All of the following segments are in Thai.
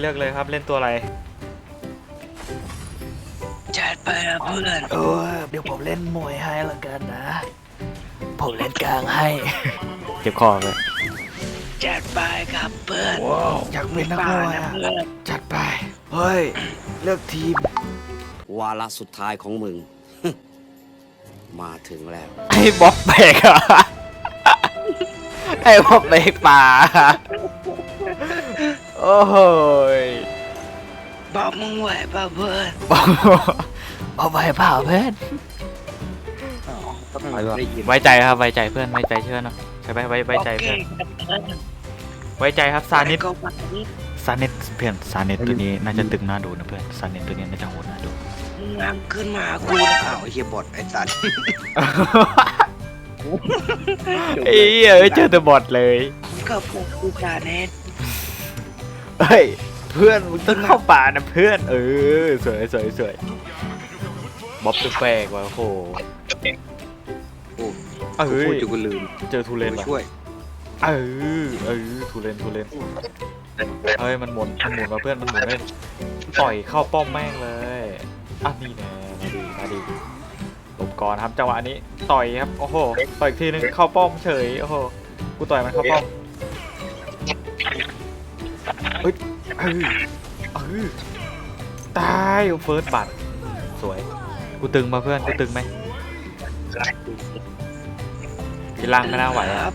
เลือกเลยครับเล่นตัวอะไรจัดไปนะเพื่อนเออเดี๋ยวผมเล่นมวยให้ละกันนะ ผมเล่นกลางให้ เจ็บคอเลยจัดไปครับเพื่อนว้าวอยากเป็นนักมวยนะอะเพื่อนจัดไป เฮ้ย เลือกทีม วาระสุดท้ายของมึง มาถึงแล้ว ไอ้บ๊อบเบรกอะไอ้บ๊อบเบรกป่า โอ้โหยบอกมึงไหวป่ะเพื่อนบ๊อบเอาไปเปล่าเพื่อนไว้ใจครับไว้ใจเพื่อนไว้ใจเชื่อเนอะใช่ไหมไว้ไว้ใจโอเคเพื่อนครับเพื่อนไว้ใจครับซานิดก็ไปนี่ซานิดเพื่อนซานิดตัวนี้น่าจะตึงน่าดูนะเพื่อนซานิดตัวนี้น่าจะโหดน่าดูมึงงามขึ้นมาหากูนะอ้าวไอ้เฮียบอดไอ้สัตว์ไอ้เหี้ยเอ้ยเจอแต่บอทเลยก็พวกกูจาเน็ต เฮ้ย เพื่อนมึงต้องเข้าป่านะเพื่อน เออ สวยสวยสวยบ๊อบแปลกๆว่ะโอ้โหโอ้เอ้กูพูดยอยู่กูลืมเจอทูเลนมาว่ะช่วยเออเออทูเลนทูเลนเฮ้ยมันหมุนมันหมุนมาเพื่อนมันหมุนเลยต่อยเข้าป้อมแม่งเลยอะนี่แน่มาดีมาดีหลบก่อนครับจังหวะนี้ต่อยครับโอ้โหต่อยอีกทีนึงเข้าป้อมเฉยโอ้โหกูต่อยมันเข้าป้อม เฮ้ยเออเออตายเฟิร์สบัตสวย กูตึงมาเพื่อน กูตึงไหมกีลังไม่น่าไหวคอะรับ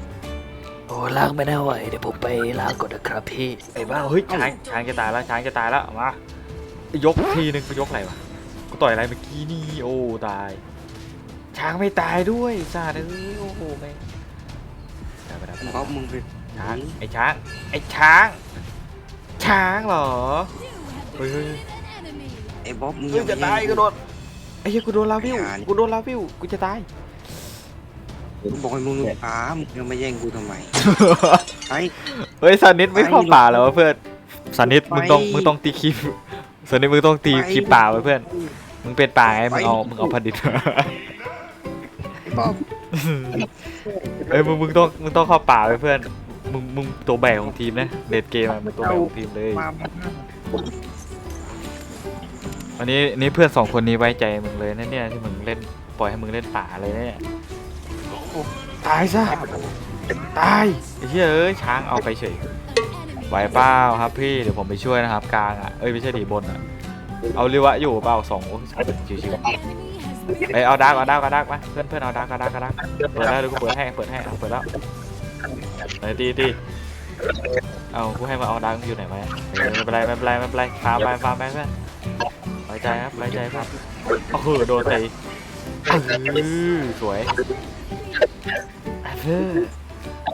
โอ้ล้างไม่น่าไหวเดี๋ยวผมไปล้างก่อนนะครับพี่ไอ้บ้าเฮ้ยช้างช้างจะตายแล้วช้างจะตายแล้วมายกทีนึงไปยกอะไรวะกูต่อยอะไรเมื่อกี้นี่โอ้ตาย ช้างไม่ตายด้วยซาดเอ้ยโอ้โหแม่งได้ไปได้ไปมึงได้เอามึงไปช้างไอ้ช้างไอ้ช้าง ช้างเหรอเฮ้ยเฮ้ยไอ้บ๊อบมึงเฮ้ยจะตายกูโดนไอ้เหี้ยกูโดนลาวิวกูโดนลาวิวกูจะตาย กูบอกให้มึงป้ามึงจะมาแย่งกูทำไมไอ้ เฮ้ยซานิดไม่เข้าป่าแล้ววะเพื่อนซานิดมึงต้องไปมึงต้องตีคลิปซานิดมึงต้องตีคลิปป่าไว้เพื่อน มึงเป็นป่าไงมึงเอามึงเอาพันดิตไอ้บ๊อบ เอ้ยมึงมึงต้องมึงต้องเข้าป่าไปเพื่อน มึงมึงตัวแบกของทีมนะเด็ดเกมอะมึงตัวแบกของทีมเลยมาวันนี้นี่เพื่อนสองคนนี้ไว้ใจมึงเลยนะเนี่ยที่มึงเล่นปล่อยให้มึงเล่นป่าเลยเนี่ยตายซะ ตาย ไอ้เหี้ยเอ้ยช้างเอาไปเฉยไหวเปล่าครับพี่เดี๋ยวผมไปช่วยนะครับกลางอะเอ้ยไม่ใช่ดีบนอะเอาลิวะอยู่เปล่าสองโอ้ยชิวๆไปเอาดาร์กเอาดาร์กเอาดาร์กมาเพื่อนเพื่อนเอาดาร์กเอาดาร์กเอาดาร์กเปิดแล้วเดี๋ยวกูเปิดให้เปิดให้เอาเปิดแล้ว ไหนตีตีเอากูให้มาเอาดาร์กอยู่ไหนไหมเออไม่เป็นไรไม่เป็นไรไม่เป็นไรฟาร์มไปฟาร์มไปเพื่อนไว้ใจครับไว้ใจครับโอ้โหโดนตีเออสวยเพื่อน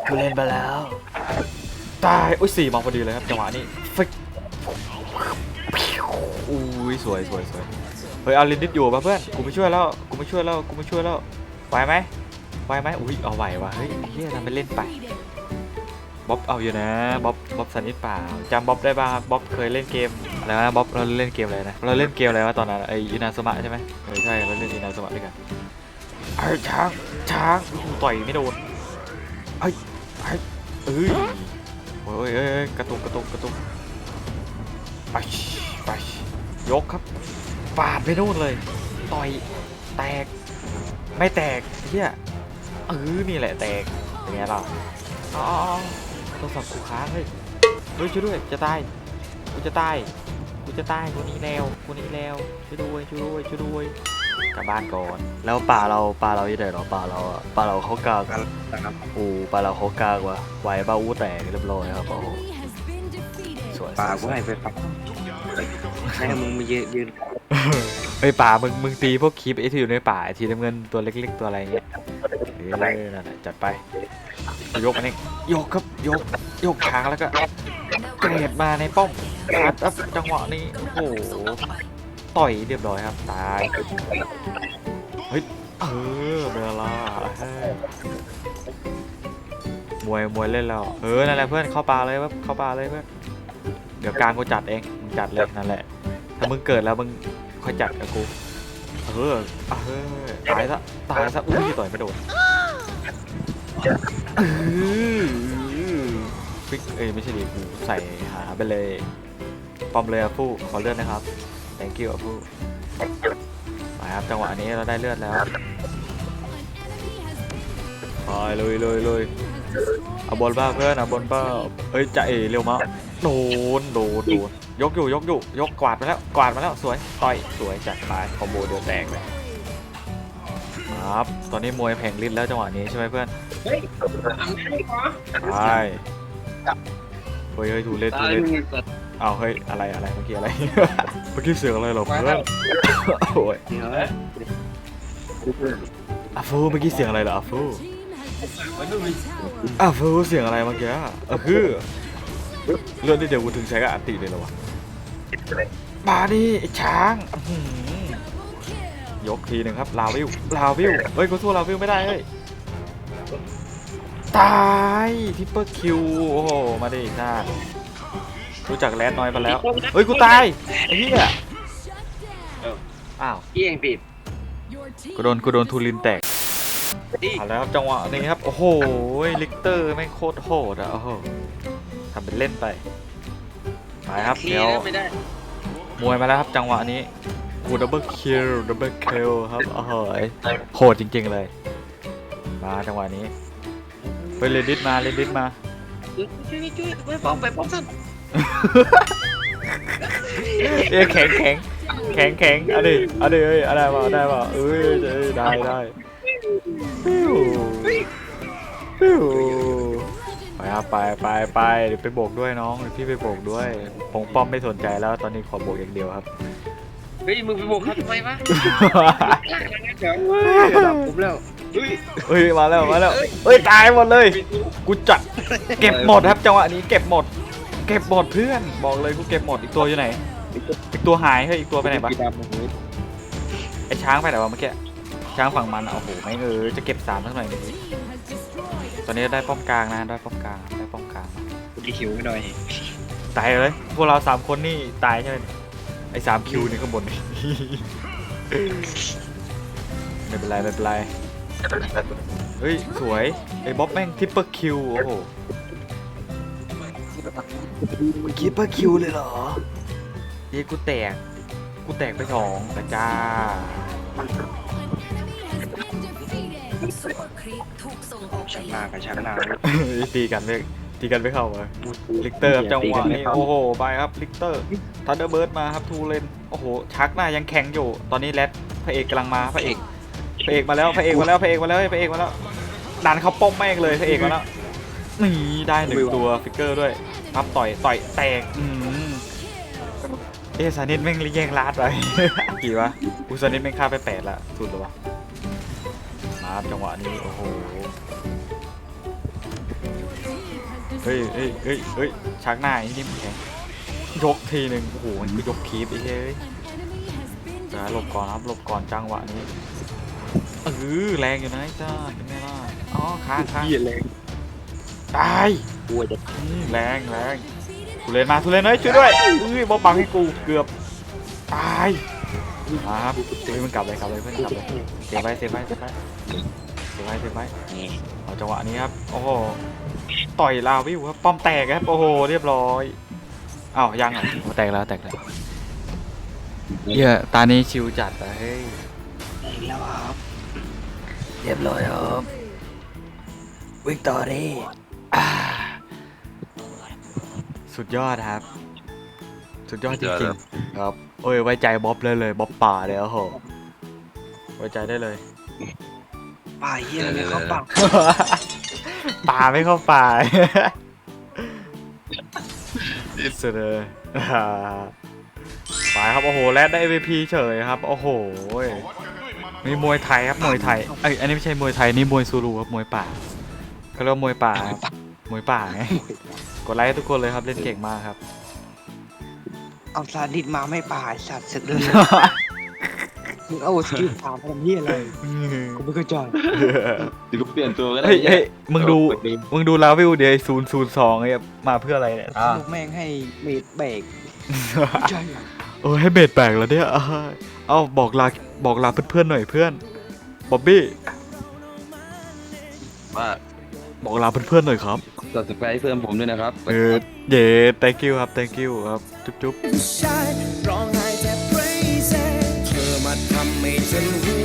กูเล่นไปแล้วตายอุ้ยสี่มองพอดีเลยครับจังหวะนี้ฟิกอุ้ยสวยสวยสวยเฮ้ยเอาลินดิสอยู่ป่ะเพื่อนกูไม่ช่วยแล้วกูไม่ช่วยแล้วกูไม่ช่วยแล้วไหวไหมไหวไหมอุ้ยเอาไหวว่ะเฮ้ยเฮียทำไปเล่นไป บ๊อบเอาอยู่นะบ๊อบบ๊อบสันนิษเปล่าจำบ๊อบได้ป่ะครับบ๊อบเคยเล่นเกมอะไรนะบ๊อบเราเล่นเกมอะไรนะเราเล่นเกมอะไรวะตอนนั้นไออินาสมะใช่ไหมเออใช่เราเล่นอินาสมะด้วยกันไอ้ช้างช้างกูต่อยไม่โดนไอ้ไอ้เอ้ยโอ้ยเอ้ยเอ้ยกระตุกกระตุกกระตุกไปไปยกครับปาดไปนู่นเลย ต่อยแตก ไม่แตกเฮียเออนี่แหละแตกเป็นไงล่ะอ๋อ โทรศัพท์กูค้างเลยเฮ้ยช่วยด้วยจะตายกูจะตายกูจะตายกูหนี้แล้วกูหนี้แล้วช่วยด้วยช่วยด้วยช่วยด้วยกลับบ้านก่อน แล้วป่าเราป่าเราอยู่ไหนหรอป่าเราอะป่าเราเขากากกันนะครับโอ้ป่าเราเขากากว่ะไหวบ้าอู้แตกเรียบร้อยครับโอ้โหสวยป้าสกูวยให้ไปฟังให้มึงมายืนยืนเฮ้ยป่ามึงมึงตีพวกคลิปไอ้ที่อยู่ในป่าไอ้ทีน้ำเงินตัวเล็ก ๆ ตัวอะไรเงี้ยเออนั่นแหละจัดไป ยกอันนี้ยกครับยกยกค้างแล้วก็เกรดมาในป้อมคัดอัพจังหวะนี้โอ้โหต่อยเรียบร้อยครับตายเฮ้ยเออเบลล่ามวยมวยเล่นแล้วเออนั่นแหละเพื่อนเข้าปลาเลยเว้ยเข้าปลาเลยเพื่อนเดี๋ยวกลางกูจัดเองมึงจัดเลยนั่นแหละ ถ้ามึงเกิดแล้วมึงค่อยจัดกับกูเออเออตายซะตายซะอุ้ยต่อยไม่โดน ฟิกเอ้ยไม่ใช่ดิใส่หาไปเลยปอมเลยอะฟูขอเลือดนะครับ thank you อะฟูมาครับจังหวะนี้เราได้เลือดแล้วไปเลยเลยเลยเอาบอลบ้าเพื่อนเอาบอลบ้าเฮ้ยจะเอเร็วมากโดนโดนโดนยกอยู่ยกอยู่ยกกวาดมาแล้วกวาดมาแล้วสวยต่อยสวยจัดไปคอมโบเดือดแตกเลย ครับ ตอนนี้มวยแผงลิ้นแล้วจังหวะนี้ใช่ไหมเพื่อนเฮ้ยทำได้เหรอใช่เฮ้ยเฮ้ยถูเล่นถูเล่นเอาเฮ้ยอะไรอะไรเมื่อกี้อะไร เมื่อกี้เสียงอะไรเหรอเพื่อนโอ้ยเดี๋ยวอาฟูเมื่อกี้เสียงอะไรเหรออาฟูอาฟูเสียงอะไรเมื่อกี้เออคือเรื่องที่เดี๋ยวกูถึงใช้กับอันติเลยเหรอวะมาดิช้างอื ยกทีหนึ่งครับลาวิวลาวิวเฮ้ยกูสู้ลาวิวไม่ได้เฮ้ยตายทิปเปอร์คิวโอ้โหมาดิชาติรู้จักแรดน้อยมาแล้วเฮ้ยกูตายไอ้เหี้ยอ้าวเกี้ยงปิดกูโดนกูโดนทูลินแตกดิเอาแล้วครับจังหวะนี้ครับโอ้โหลิกเตอร์แม่งโคตรโหดอะโอ้โหทำเป็นเล่นไปไปครับเดี๋ยวไม่ได้มวยมาแล้วครับจังหวะนี้ กูดับเบิลคิลดับเบิลคิลครับโอ้โหโหดจริง ๆ เลย มาจังหวะนี้ไปเลดิสมาเลดิสมาช่วยช่วยไปป้อมไปป้อมสั้นเอ้ยแข็งแข็งแข็งแข็งอะดิอะดิเอ้ยอะไรวะอไรวะเอ้ยเอ้ยได้ได้ปิ้วปิ้วไปครับไปไปไปเดี๋ยวไปโบกด้วยน้องเดี๋ยวพี่ไปโบกด้วยปงป้อมไม่สนใจแล้วตอนนี้ขอโบกอย่างเดียวครับ เฮ้ยมึงไปโบกเขาทำไมวะเดี๋ยวดับผมแล้วเฮ้ยเฮ้ยมาแล้วมาแล้วเฮ้ยตายหมดเลย กูจัดเก็บหมดครับจังหวะนี้เก็บหมด เก็บหมดเพื่อนบอกเลยกูเก็บหมดอีกตัวอยู่ไหนอีกตัวหายเฮ้ยอีกตัวไปไหนปะกีดำโอ้โหไอช้างไปไหนวะเมื่อกี้ช้างฝั่งมันอะโอ้โหไม่งเออจะเก็บสามสักหน่อยหนึงตอนนี้ได้ป้อมกลางนะได้ป้อมกลางได้ป้อมกลางกูดีคิวไม่หน่อยตายเลยพวกเราสามคนนี่ตายใช่ไหม ไอสามคิวนี่ข้างบนนี่ ไม่เป็นไรไม่เป็นไร เฮ้ย สวย ไอบ๊อบแม่งทิปเปอร์คิว โอ้โหคิดว่าคิวเลยเหรอเฮ้ยกูแตก กูแตกไปสองกระจ้าชักหน้ากับชักหน้า ตีกันไม่ ตีกันไม่เข้าเลยลิกเตอร์ครับจังหวะนี้โอ้โหไปครับลิกเตอร์ทันเดอร์เบิร์ดมาครับทูเลนโอ้โหชักหน้ายังแข็งอยู่ ตอนนี้แรดพระเอกกำลังมาพระเอกพระเอกมาแล้วพระเอกมาแล้วพระเอกมาแล้วพระเอกมาแล้วดันเขาป้อมแม่งเลยพระเอกมาแล้วนี่ได้หนึ่งตัวฟิกเกอร์ด้วยครับต่อยต่อยแตกอืมเอะซานิดแม่งแย่งลาดไปกี่วะอูซานิดแม่งฆ่าไปแปดละสุดเลยวะมาครับจังหวะนี้โอ้โห เฮ้ยเฮ้ยเฮ้ยเฮ้ยชักหน้าไอ้นี่มันแข็งยกทีหนึ่งโอ้โหมันคือยกคีบไอ้เฮ้ยเดี๋ยวหลบก่อนครับหลบก่อนจังหวะนี้เออแรงอยู่นะไอ้จ้าเป็นไงล่ะอ๋อค้างค้างเหี้ยเลยตายกลัวจะอืมแรงแรงทุเรนมาทุเรนเฮ้ยช่วยด้วยอุ้ยบอบังให้กูเกือบตายมาครับเฮ้ยมันกลับเลยกลับเลยเพื่อนกลับเลยเสียบไว้เสียบไว้เสียบไว้เสียบไว้เสียบไว้เอาจังหวะนี้ครับโอ้โห ต่อยลาวิวครับป้อมแตกครับโอ้โหเรียบร้อยอ้าวยังเหรอโอ้แตกแล้วแตกแล้วเหี้ยตานี้ชิวจัดอะเฮ้ยอีกแล้วครับเรียบร้อยครับวิกตอรี่อ่าสุดยอดครับ สุดยอดจริงๆครับโอ้ยไว้ใจบ๊อบเลยเลยบ๊อบป่าเลยโอ้โหไว้ใจได้เลย ป่าเยี่ยเลยเขาปัก ป่าไม่เข้าป่าสุดเลยอ่าไปครับโอ้โหแรดได้ MVP เฉยครับ โอ้โหมีมวยไทยครับมวยไทยเอ้ยอันนี้ไม่ใช่มวยไทยนี่มวยซูรูครับมวยป่าเขาเรียกว่ามวยป่าครับมวยป่าไงกดไลค์ให้ทุกคนเลยครับเล่นเก่งมากครับ เอาซาดิสมาไม่ป่าไอ้สัตว์สึกเลย มึงเอาสกิลถามทำเหี้ยอะไรกูไม่เข้าใจหรือกูเปลี่ยนตัวก็ได้เฮ้ยเฮ้ยมึงดูเปิเองมึงดูลาวิวเดี๋ยวศูนย์ศูนย์สองเนี่ยมาเพื่ออะไรเนี่ยลูกแม่งให้เมดเบรกใช่เออให้เบสแปลกแล้วเนี่ยเอ้ยเอาบอกลาบอกลาเพื่อนๆหน่อยเพื่อนบ๊อบบี้ว่าบอกลาเพื่อนๆหน่อยครับกดสไครต์เพิ่มผมด้วยนะครับ เออเย่ thank you ครับ thank you ครับ จุ๊บจุ๊ บผู้ช